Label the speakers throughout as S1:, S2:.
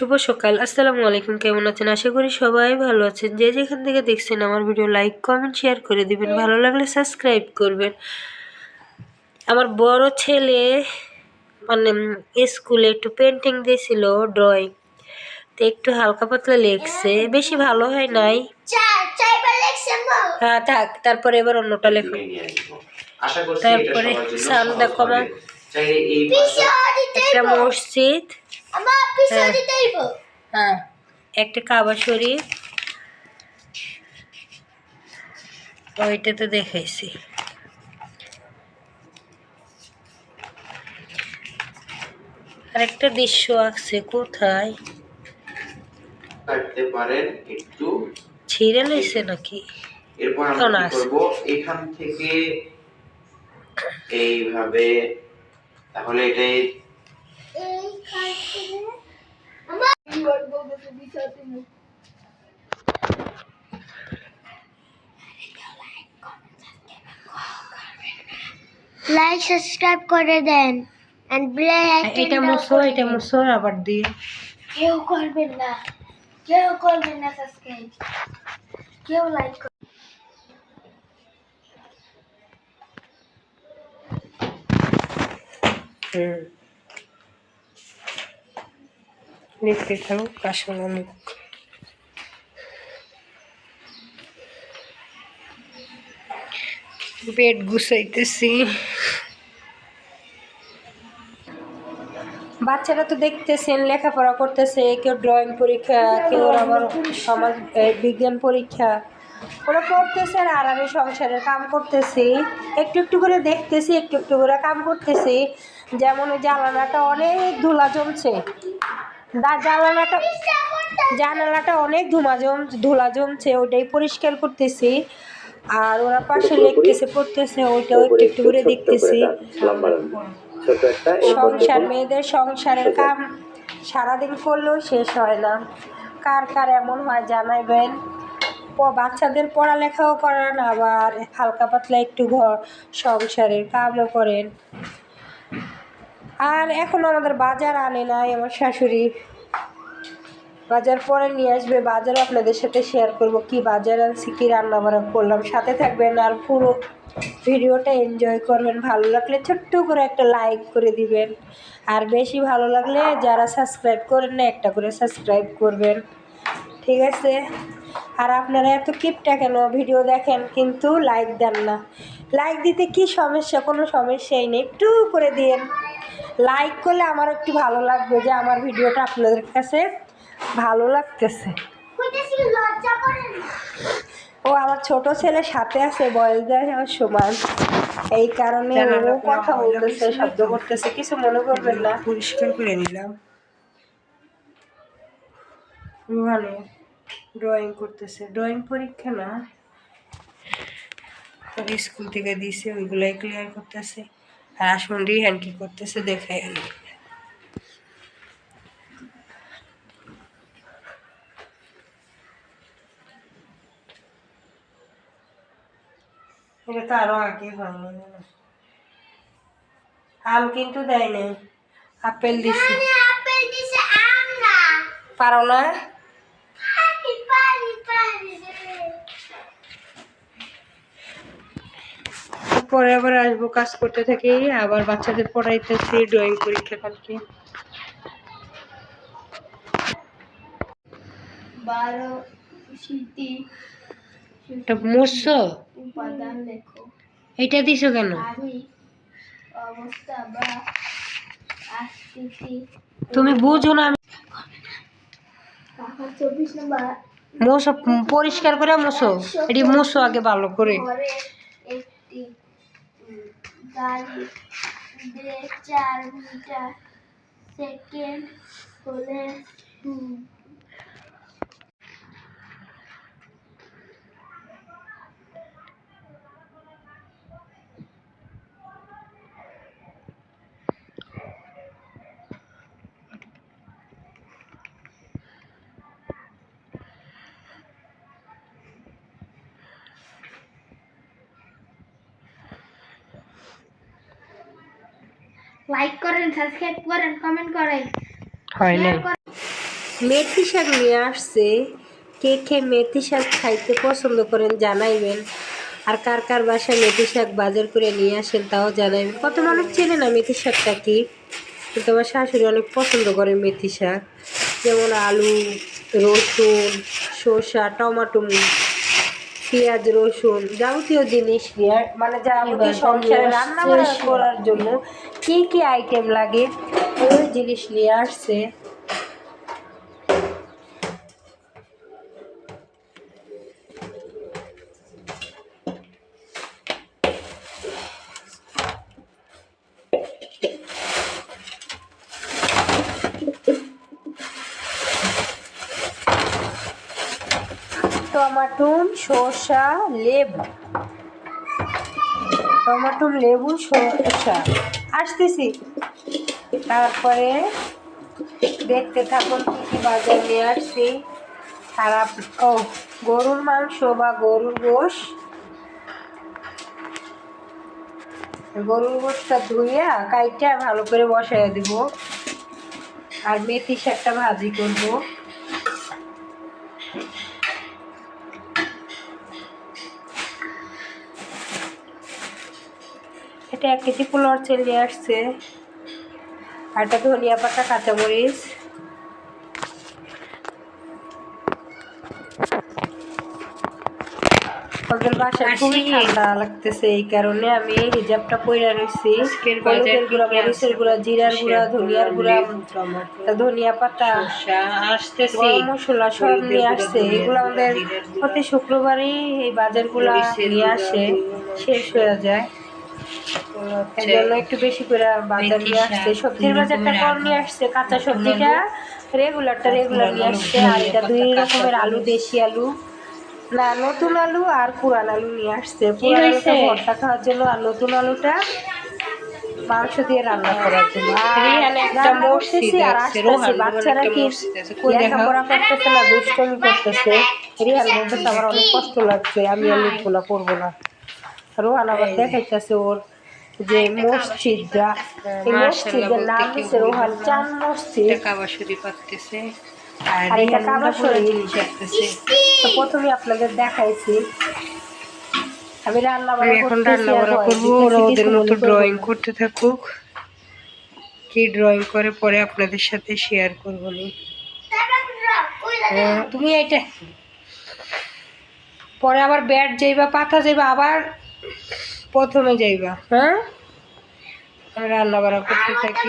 S1: শুভ সকাল। আসসালামু আলাইকুম কেমন আছেন? আশা করি সবাই ভালো আছেন। যে যেখান থেকে দেখছেন আমার ভিডিও লাইক কমেন্ট শেয়ার করে দিবেন। ভালো লাগলে সাবস্ক্রাইব করবেন। আমার বড় ছেলে মানে স্কুলে একটু পেন্টিং দিয়েছিল ড্রয়িং তো একটু হালকা পাতলা লেখছে। বেশি ভালো হয় নাই। হ্যাঁ থাক তারপরে এবার অন্যটা লেখো। তারপরে সাউন্ডটা কমা।
S2: চাইলে এই
S1: একটা মসজিদ। হ্যাঁ। হ্যাঁ। একটা কাবা শরীফ। ওইটা তো দেখাইছি। আরেকটা দৃশ্য আছে কোথায়?
S2: কাটতে পারেন একটু।
S1: ছিঁড়ে লইছে নাকি?
S2: এরপর আমরা করব? এখান থেকে এইভাবে তাহলে এটাই
S3: লাইক সাবস্ক্রাইব করে দেন এন্ড বেল
S1: এটা মুছো এটা মুছো আবার দিয়ে।
S3: কেউ করবেন না কেউ করবেন না সাবস্ক্রাইব কেউ লাইক
S1: বেড গুছাইতেছি। বাচ্চারা তো দেখতেছেন, লেখাপড়া করতেছে, কেউ ড্রয়িং পরীক্ষা, কেউ আবার সমাজ বিজ্ঞান পরীক্ষা। ওরা পড়তেছে আর আমি সংসারের কাম করতেছি। একটু একটু করে দেখতেছি, একটু একটু করে কাম করতেছি। যেমন ওই জানালাটা অনেক ধুলা জমছে। জানালাটা জানালাটা অনেক ধুমা জম ধুলা জমছে ওটাই পরিষ্কার করতেছি। আর ওরা পাশে লিখতেছে পড়তেছে, ওইটাও একটু একটু করে দেখতেছি। সংসার, মেয়েদের সংসারের কাম সারাদিন করলেও শেষ হয় না। কার কার এমন হয় জানাইবেন। বাচ্চাদের পড়ালেখাও করেন, আবার হালকা পাতলা একটু ঘর সংসারের কামও করেন। আর এখন আমাদের বাজার আনে নাই আমার শাশুড়ি। বাজার পরে নিয়ে আসবে, বাজার আপনাদের সাথে শেয়ার করব কি বাজার আনছি, কী রান্না বান্না করলাম। সাথে থাকবেন আর পুরো ভিডিওটা এনজয় করবেন। ভালো লাগলে ছোট্ট করে একটা লাইক করে দিবেন। আর বেশি ভালো লাগলে যারা সাবস্ক্রাইব করেন না, একটা করে সাবস্ক্রাইব করবেন। ঠিক আছে? আর আপনারা এত কিপটা কেন ভিডিও দেখেন, কিন্তু লাইক দেন না। লাইক দিতে কি সমস্যা? কোনো সমস্যাই নেই। একটু করে দিন লাইক করলে আমার একটু ভালো লাগবে যে আমার ভিডিওটা আপনাদের কাছে ভালো লাগতেছে। ও আমার ছোট ছেলে সাথে আছে বয়স দেয় আমার সমান। এই কারণে ও কথা বলতেছে শব্দ করতেছে কিছু মনে করবেন না। পরিষ্কার করে নিলাম। রুহানে ড্রয়িং করতেছে। ড্রয়িং পরীক্ষা না। স্কুল থেকে দিয়েছে ওইগুলাই ক্লিয়ার করতেছে। আর আসুন রিহান কি করতেছে দেখাই আমি এটা তো আরও আগে হয়নি আম কিন্তু দেয় নাই। আপেল দিছে।
S3: আরে আপেল দিছে আম না।
S1: পারো না
S3: পারি পারি পারি
S1: পরে আবার আসব কাজ করতে থাকি আবার বাচ্চাদের পড়াইতেছি ড্রয়িং পরীক্ষা কালকে।
S3: বারো স্মৃতি
S1: এটা
S3: উপাদান লেখো।
S1: দিছো কেন?
S3: অবস্থা বা আকৃতি
S1: তুমি বুঝো না
S3: চব্বিশ নম্বর
S1: পরিষ্কার করে মোছো এটি মোছো আগে ভালো করে।
S3: गाड़ी ब्रेक चार मीटर सेकेंड पुलिस লাইক করেন সাবস্ক্রাইব করেন কমেন্ট করেন।
S1: হয়
S3: করেন।
S4: মেথি শাক নিয়ে আসছে। কে কে মেথি শাক খাইতে পছন্দ করেন জানাইবেন। আর কার কার বাসায় মেথি শাক বাজার করে নিয়ে আসেন তাও জানাইবেন। কত মানুষ চেনে না মেথি শাকটা কি? কিন্তু আমার শাশুড়ি অনেক পছন্দ করে মেথি শাক। যেমন আলু রসুন শসা টমাটো পেঁয়াজ রসুন যাবতীয় জিনিস নিয়ে মানে
S1: এবার
S4: সংসারে রান্না করার জন্য কি কি আইটেম লাগে? ওই জিনিস নিয়ে আসছে। টমাটুম শসা লেবু। টমাটো লেবু শসা আসতেছি। তারপরে দেখতে থাকুন কী কী বাজার নিয়ে আসছি। খারাপ, ও, গরুর মাংস বা গরুর গোশ। গরুর গোশটা ধুইয়া কাইটা ভালো করে বসাই দিব। আর মেথি শাকটা ভাজি করব। এটা এক কেজি পোলার চেল আসছে। আর এটা ধনিয়া পাতা কাঁচামরিচ। ওদের বাসায় খুবই ঠান্ডা লাগতেছে এই কারণে আমি হিজাবটা পইরা
S1: বাজার
S4: হলুদের গুঁড়া মরিচের গুঁড়া জিরার গুঁড়া ধনিয়ার গুঁড়া তা ধনিয়া পাতা গরম মশলা সব নিয়ে আসছে। এগুলো আমাদের প্রতি শুক্রবারই এই বাজারগুলো নিয়ে আসে শেষ হয়ে যায়। এই জন্য একটু বেশি করে বাজার নিয়ে আসছে। সবজির বাজারটা কম নিয়ে আসছে কাঁচা সবজিটা রেগুলারটা রেগুলার নিয়ে আসছে। আর এটা দুই রকমের আলু দেশি আলু। না নতুন আলু আর পুরান আলু নিয়ে আসছে। পুরান আলুটা ভর্তা খাওয়ার জন্য আর নতুন আলুটা মাংস দিয়ে রান্না করার জন্য। আর আসতেছি। বাচ্চারা কি? লেখাপড়া করতেছে না দুষ্টমি করতেছে। বলতেছে আমার অনেক কষ্ট লাগছে আমি আর লিখব না করব না। রোহান আবার দেখাইতেছে ওর যে মসজিদটা এই মসজিদের নাম হচ্ছে রোহান চান মসজিদ
S1: কাবা শরীফ আর
S4: এটা কাবা শরীফ। তো প্রথমে আপনাদের দেখাইছি আমি রান্না
S1: এখন রান্না বান্না করব ওরা ওদের মতো ড্রয়িং করতে থাকুক কি ড্রয়িং করে পরে আপনাদের সাথে শেয়ার করব নি হ্যাঁ, তুমি এটা পরে আবার ব্যাট যাইবা পাতা যাইবা আবার প্রথমে যাইবা। হ্যাঁ? আমি রান্না বান্না করতে থাকি।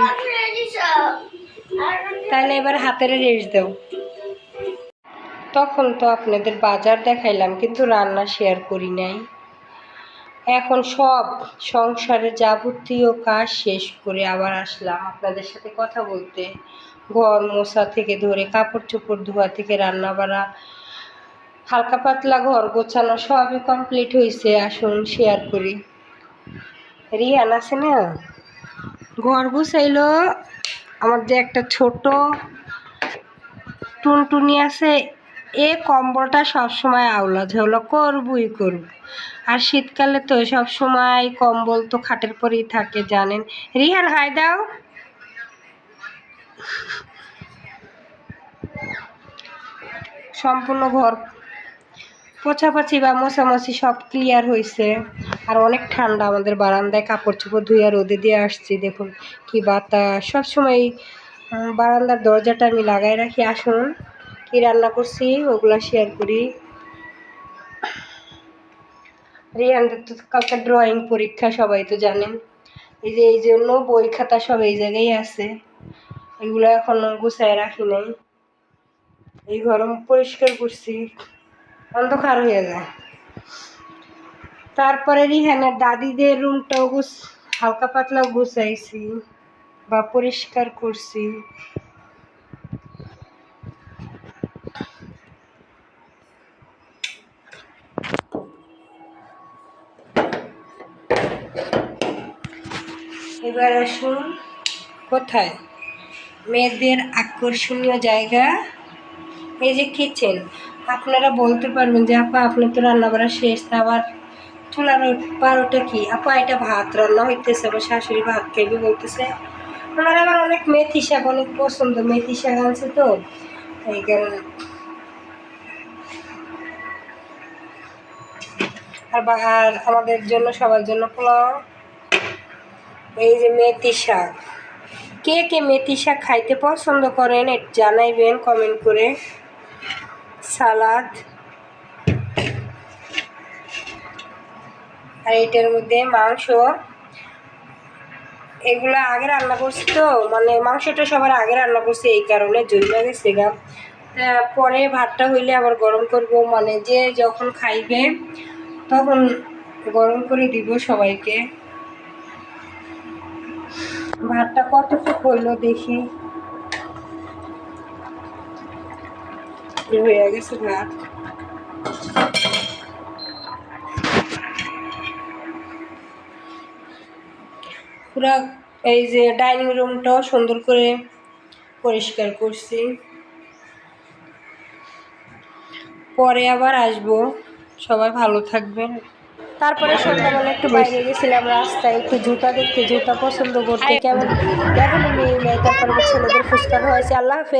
S1: তাহলে এবার হাতের রেস্ট দাও। তখন তো আপনাদের বাজার দেখাইলাম কিন্তু রান্না শেয়ার করি নাই। এখন সব সংসারের যাবতীয় কাজ শেষ করে আবার আসলাম আপনাদের সাথে কথা বলতে। ঘর মোছা থেকে ধরে কাপড় চোপড় ধোয়া থেকে রান্না বাড়া হালকা পাতলা ঘর গোছানো সবই কমপ্লিট হয়েছে আসুন শেয়ার করি। রিয়ান, আছে না? ঘর গুছাইলো যে একটা ছোট টুনটুনি আছে, এ কম্বলটা সবসময় আওলা ঝাউলা করবই করব। আর শীতকালে তো সব সময় কম্বল তো খাটের পরেই থাকে, জানেন। রিহান হাই দাও। সম্পূর্ণ ঘর পোছাপাছি বা মোছামাছি সব ক্লিয়ার হয়েছে আর অনেক ঠান্ডা আমাদের বারান্দায় কাপড় চোপড় ধুয়ে রোদে দিয়ে আসছি দেখুন কি বাতাস। সবসময় উম, বারান্দার দরজাটা আমি লাগাই রাখি আসুন কি রান্না করছি ওগুলো শেয়ার করি। রিয়ানদের তো কালকে ড্রয়িং পরীক্ষা সবাই তো জানেন। এই যে এই জন্য বই খাতা সব এই জায়গায় আছে। এগুলো এখনও গুছায় রাখি নাই। এই গরম পরিষ্কার করছি। অন্ধকার হয়ে যায়। তারপরে রিহানের দাদিদের রুমটাও গুছ, হালকা পাতলা গুছাইছি বা পরিষ্কার করছি। এবার আসুন, কোথায়? মেয়েদের আকর্ষণীয় জায়গা, এই যে কিচেন আপনারা বলতে পারবেন যে, আপা আপনি তো রান্না করা শেষ আবার চুলার বারোটা কি? আপা, এটা ভাত, রান্না হইতেছে, আমার শাশুড়ি ভাত খাইবে বলতেছে। আমার আবার অনেক মেথি শাক, অনেক পছন্দ, মেথি শাক আনছে তো এই কারণে আর বা- আর আমাদের জন্য, সবার জন্য পোলাও। এই যে মেথি শাক। কে কে মেথি শাক খাইতে পছন্দ করেন জানাইবেন, কমেন্ট করে। সালাদ। আর এটার মধ্যে মাংস। এগুলো আগে রান্না করছি তো মানে মাংসটা সবার আগে রান্না করছি এই কারণে জন্য গেছে গা। পরে ভাতটা হইলে আবার গরম করব মানে যে যখন খাইবে তখন গরম করে দিব সবাইকে। ভাতটা কতটুকু হইল দেখি। হয়ে গেছে ভাত পুরা এই যে ডাইনিং রুমটাও সুন্দর করে পরিষ্কার করছি। পরে আবার আসব। সবাই ভালো থাকবেন।
S4: তারপরে সন্ধ্যাবেলা একটু বাইরে গেছিলাম রাস্তায় একটু জুতা দেখতে জুতা পছন্দ করতে। কেমন কেমন মেয়ে নেয় তারপরে ছেলেদের ফুচকা হয়েছে আল্লাহ হাফেজ।